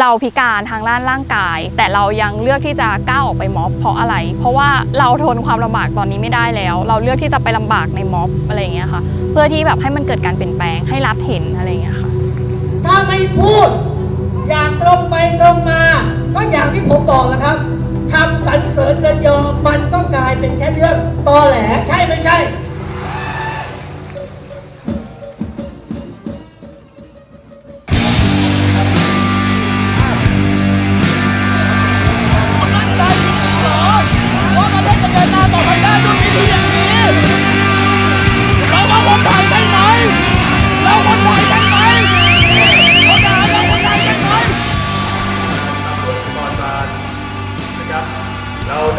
เราพิการทางด้านร่างกาย แต่เรายังเลือกที่จะก้าวออกไปม็อบเพราะอะไร เพราะว่าเราทนความลำบากตอนนี้ไม่ได้แล้ว เราเลือกที่จะไปลำบากในม็อบอะไรอย่างเงี้ยค่ะ เพื่อที่แบบให้มันเกิดการเปลี่ยนแปลงให้รัฐเห็นอะไรอย่างเงี้ยค่ะ ถ้าไม่พูด อย่างตรงไปตรงมา ก็อย่างที่ผมบอกแล้วครับคำสรรเสริญเยินยอมันก็กลายเป็นแค่เรื่องตอแหลใช่ไม่ใช่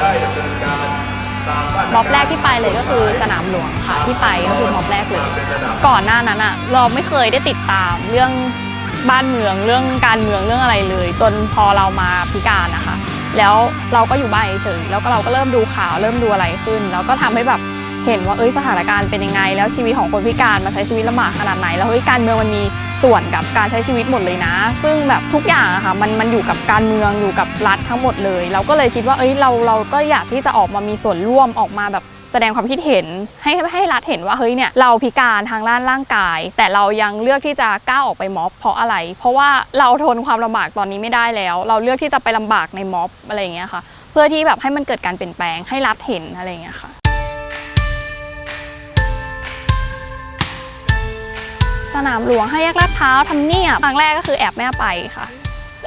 ได้ดำเนินการตามมาตรม็อบแรกที่ไปเลยก็คือสนามหลวงค่ะที่ไปก็คือม็อบแรกเลยก่อนหน้านั้นอะเราไม่เคยได้ติดตามเรื่องบ้านเมืองเรื่องการเมืองเรื่องอะไรเลย จนพอเรามาพิการนะคะ แล้วเราก็อยู่บ้านเฉยๆแล้วก็เราก็เริ่มดูข่าวเริ่มดูอะไรขึ้น แล้วก็ทำให้แบบเห็นว่าเอ้ยสถานการณ์เป็นยังไง แล้วชีวิตของคนพิการมาใช้ชีวิตลำบากขนาดไหน แล้วเฮ้ยการเมืองมันมี ส่วนกับการใช้ชีวิตหมดเลยนะ ซึ่งแบบทุกอย่างอะค่ะมันมันอยู่กับการเมืองอยู่กับรัฐทั้งหมดเลย เราก็เลยคิดว่าเอ้ยเราเราก็อยากที่จะออกมามีส่วนร่วมออกมาแบบแสดงความคิดเห็นให้ให้รัฐเห็นว่าเฮ้ยเนี่ยเราพิการทางด้านร่างกาย แต่เรายังเลือกที่จะก้าวออกไปม็อบเพราะอะไร เพราะว่าเราทนความลำบากตอนนี้ไม่ได้แล้ว เราเลือกที่จะไปลำบากในม็อบอะไรอย่างเงี้ยค่ะ เพื่อที่แบบให้มันเกิดการเปลี่ยนแปลงให้รัฐเห็นอะไรอย่างเงี้ยค่ะ นามหลวงให้แยกลาดพร้าวทำเนียบครั้งแรกก็คือแอบแม่ไปค่ะ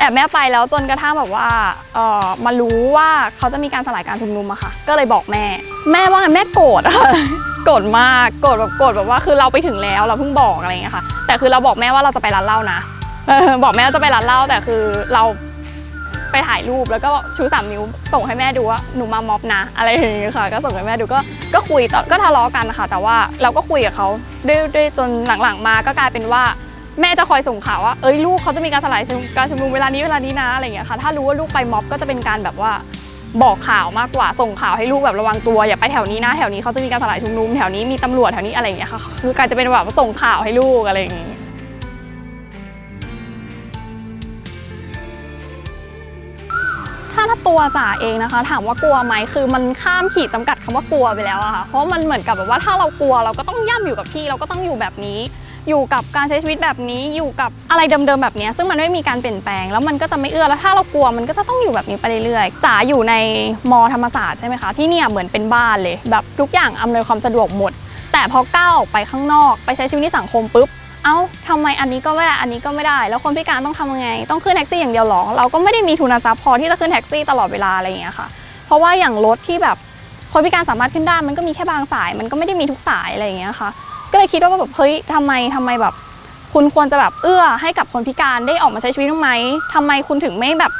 แอบแม่ไปแล้วจนกระทั่งแบบว่าเออมารู้ว่าเขาจะมีการสลายการชุมนุมอะค่ะ ก็เลยบอกแม่ แม่ว่าแม่โกรธอะโกรธมากโกรธแบบโกรธแบบว่าคือเราไปถึงแล้วเราเพิ่งบอกอะไรอย่างเงี้ยค่ะ แต่คือเราบอกแม่ว่าเราจะไปร้านเหล้านะบอกแม่ว่าจะไปร้านเหล้าแต่คือเราไปถ่ายรูปแล้วก็ชูสามนิ้วส่งให้แม่ดูว่าหนูมาม็อบนะ อะไรอย่างเงี้ยค่ะ ก็ส่งให้แม่ดูก็ก็คุยก็ทะเลาะกันนะคะแต่ว่าเราก็คุยกับเขา ด้วยด้วยจนหลังๆมาก็กลายเป็นว่าแม่จะคอยส่งข่าวว่าเอ้ยลูกเขาจะมีการสลายการชุมนุมเวลานี้เวลานี้นะอะไรอย่างเงี้ยค่ะถ้ารู้ว่าลูกไปม็อบก็จะเป็นการแบบว่าบอกข่าวมากกว่าส่งข่าวให้ลูกแบบระวังตัวอย่าไปแถวนี้นะแถวนี้เขาจะมีการสลายชุมนุมแถวนี้มีตำรวจแถวนี้อะไรอย่างเงี้ยค่ะคือการจะเป็นแบบส่งข่าวให้ลูกอะไรอย่างเงี้ย ถ้าตัวจ๋าเองนะคะ ถามว่ากลัวไหมคือมันข้ามขีดจำกัดคำว่ากลัวไปแล้วอะค่ะเพราะมันเหมือนกับแบบว่าถ้าเรากลัวเราก็ต้องย่ำอยู่กับที่เราก็ต้องอยู่แบบนี้ อยู่กับการใช้ชีวิตแบบนี้อยู่กับอะไรเดิมๆแบบนี้ ซึ่งมันไม่มีการเปลี่ยนแปลงแล้วมันก็จะไม่เอื้อแล้วถ้าเรากลัวมันก็จะต้องอยู่แบบนี้ไปเรื่อยๆจ๋าอยู่ในมอธรรมศาสตร์ใช่ไหมคะที่เนี่ยเหมือนเป็นบ้านเลย แบบทุกอย่างอำนวยความสะดวกหมด แต่พอก้าวออกไปข้างนอก ไปใช้ชีวิตในสังคมปุ๊บ เอ้าทำไมอันนี้ก็ไม่ได้อันนี้ก็ไม่ได้ แล้วคนพิการต้องทำยังไง ต้องขึ้นแท็กซี่อย่างเดียวหรอเราก็ไม่ได้มีทุนทรัพย์พอที่จะขึ้นแท็กซี่ตลอดเวลาอะไรอย่างเงี้ยค่ะ เพราะว่าอย่างรถที่แบบคนพิการสามารถขึ้นได้มันก็มีแค่บางสาย มันก็ไม่ได้มีทุกสายอะไรอย่างเงี้ยค่ะ ก็เลยคิดว่าแบบเฮ้ยทำไมทำไมแบบ คุณควรจะแบบเอื้อให้กับคนพิการได้ออกมาใช้ชีวิตบ้างไมทำไมคุณถึงไม่แบบ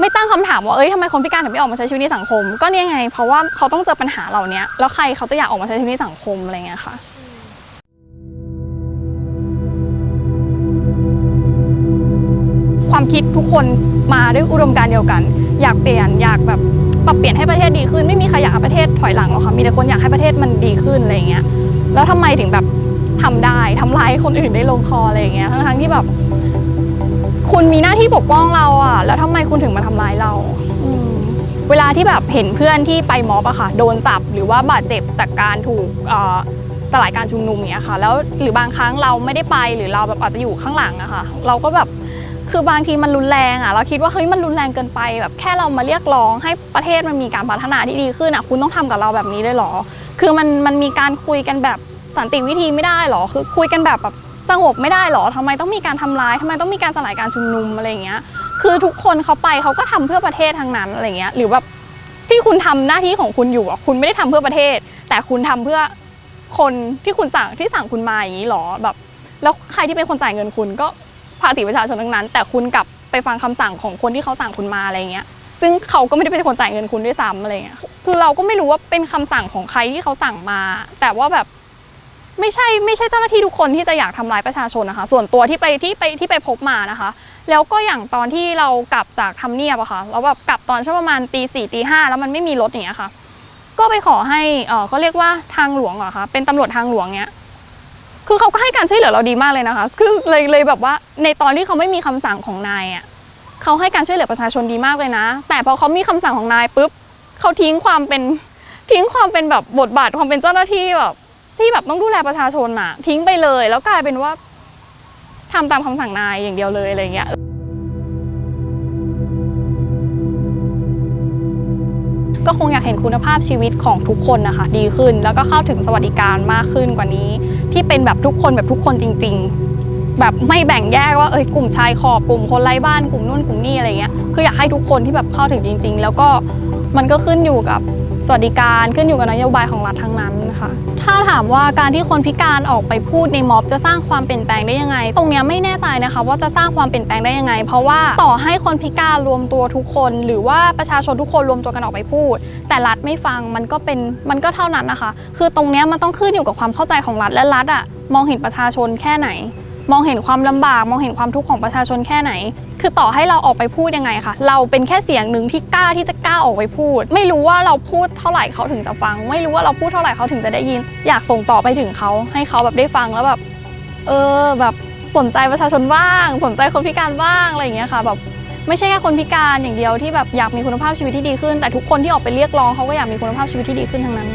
ไม่ตั้งคำถามว่า เอ้ยทำไมคนพิการถึงไม่ออกมาใช้ชีวิตในสังคม ก็เนี่ยไง เพราะว่าเขาต้องเจอปัญหาเหล่านี้แล้วใครเขาจะอยากออกมาใช้ชีวิตในสังคมอะไรเงี้ยค่ะ ความคิดทุกคนมาด้วยอุดมการณ์เดียวกัน อยากเปลี่ยนอยากแบบปรับเปลี่ยนให้ประเทศดีขึ้น ไม่มีใครอยากให้ประเทศถอยหลังหรอกค่ะมีแต่คนอยากให้ประเทศมันดีขึ้นอะไรเงี้ยแล้วทำไมถึงแบบทำได้ทำร้ายคนอื่นได้ลงคออะไรเงี้ยทั้งๆที่แบบ คุณมีหน้าที่ปกป้องเราอะ แล้วทำไมคุณถึงมาทำร้ายเราเวลาที่แบบเห็นเพื่อนที่ไปม็อบอะค่ะ โดนจับหรือว่าบาดเจ็บจากการถูกอ่อสลายการชุมนุมเนี้ยค่ะ แล้วหรือบางครั้งเราไม่ได้ไปหรือเราแบบอาจจะอยู่ข้างหลังอะค่ะ เราก็แบบ คือบางทีมันรุนแรงอะเราคิดว่าเฮ้ยมันรุนแรงเกินไปแบบแค่เรามาเรียกร้อง ให้ประเทศมันมีการพัฒนาที่ดีขึ้นอะคุณต้องทำกับเราแบบนี้เลยเหรอ คือมันมันมีการคุยกันแบบสันติวิธีไม่ได้เหรอคือคุยกันแบบแบบสงบไม่ได้เหรอทำไมต้องมีการทำร้ายทำไมต้องมีการสลายการชุมนุมอะไรอย่างเงี้ย คือทุกคนเขาไปเขาก็ทำเพื่อประเทศทั้งนั้นอะไรเงี้ยหรือแบบที่คุณทำหน้าที่ของคุณอยู่อะคุณไม่ได้ทำเพื่อประเทศ แต่คุณทำเพื่อคนที่คุณสั่งที่สั่งคุณมาอย่างนี้เหรอแบบ แล้วใครที่เป็นคนจ่ายเงินคุณก็ ภาษีประชาชนทั้งนั้น แต่คุณกลับไปฟังคำสั่งของคนที่เขาสั่งคุณมาอะไรเงี้ยซึ่งเขาก็ไม่ได้เป็นคนจ่ายเงินคุณด้วยซ้ำอะไรเงี้ยคือเราก็ไม่รู้ว่าเป็นคำสั่งของใครที่เขาสั่งมา แต่ว่าแบบไม่ใช่ไม่ใช่เจ้าหน้าที่ทุกคนที่จะอยากทำร้ายประชาชนนะคะ ส่วนตัวที่ไปที่ไปที่ไปพบมานะคะ แล้วก็อย่างตอนที่เรากลับจากทำเนียบอะค่ะแล้วแบบกลับตอนช่วงประมาณตีสี่ตีห้าแล้วมันไม่มีรถอย่างเงี้ยค่ะ ก็ไปขอให้เออเขาเรียกว่าทางหลวงเหรอคะเป็นตำรวจทางหลวงเนี้ย คือเขาก็ให้การช่วยเหลือเราดีมากเลยนะคะ คือเลยเลยแบบว่าในตอนที่เขาไม่มีคำสั่งของนายอะเขาให้การช่วยเหลือประชาชนดีมากเลยนะ แต่พอเขามีคำสั่งของนายปุ๊บเขาทิ้งความเป็นทิ้งความเป็นแบบบทบาทความเป็นเจ้าหน้าที่แบบที่แบบต้องดูแลประชาชนอะ ทิ้งไปเลย แล้วกลายเป็นว่าทำตามคำสั่งนายอย่างเดียวเลยอะไรเงี้ย ก็คงอยากเห็นคุณภาพชีวิตของทุกคนนะคะ ดีขึ้นแล้วก็เข้าถึงสวัสดิการมากขึ้นกว่านี้ ที่เป็นแบบทุกคนแบบทุกคนจริง ๆ แบบไม่แบ่งแยกว่าเอ้ยกลุ่มชายขอบกลุ่มคนไร้บ้านกลุ่มนู่นกลุ่มนี่อะไรเงี้ยคืออยากให้ทุกคนที่แบบเข้าถึงจริง ๆ แล้วก็มันก็ขึ้นอยู่กับสวัสดิการขึ้นอยู่กับนโยบายของรัฐทั้งนั้น ค่ะ ถ้าถามว่าการที่คนพิการออกไปพูดในม็อบจะสร้างความเปลี่ยนแปลงได้ยังไง ตรงนี้ไม่แน่ใจนะคะ ว่าจะสร้างความเปลี่ยนแปลงได้ยังไง เพราะว่าต่อให้คนพิการรวมตัวทุกคน หรือว่าประชาชนทุกคนรวมตัวกันออกไปพูด แต่รัฐไม่ฟังมันก็เป็นมันก็เท่านั้นนะคะ คือตรงนี้มันต้องขึ้นอยู่กับความเข้าใจของรัฐและรัฐอะมองเห็นประชาชนแค่ไหน มองเห็นความลำบากมองเห็นความทุกข์ของประชาชนแค่ไหน คือต่อให้เราออกไปพูดยังไงคะเราเป็นแค่เสียงหนึ่งที่กล้าที่จะกล้าออกไปพูด ไม่รู้ว่าเราพูดเท่าไหร่เขาถึงจะฟัง ไม่รู้ว่าเราพูดเท่าไหร่เขาถึงจะได้ยิน อยากส่งต่อไปถึงเขาให้เขาแบบได้ฟังแล้วแบบ เออแบบสนใจประชาชนบ้าง สนใจคนพิการบ้างอะไรอย่างเงี้ยค่ะแบบไม่ใช่แค่คนพิการอย่างเดียวที่แบบอยากมีคุณภาพชีวิตที่ดีขึ้น แต่ทุกคนที่ออกไปเรียกร้องเขาก็อยากมีคุณภาพชีวิตที่ดีขึ้นทั้งนั้น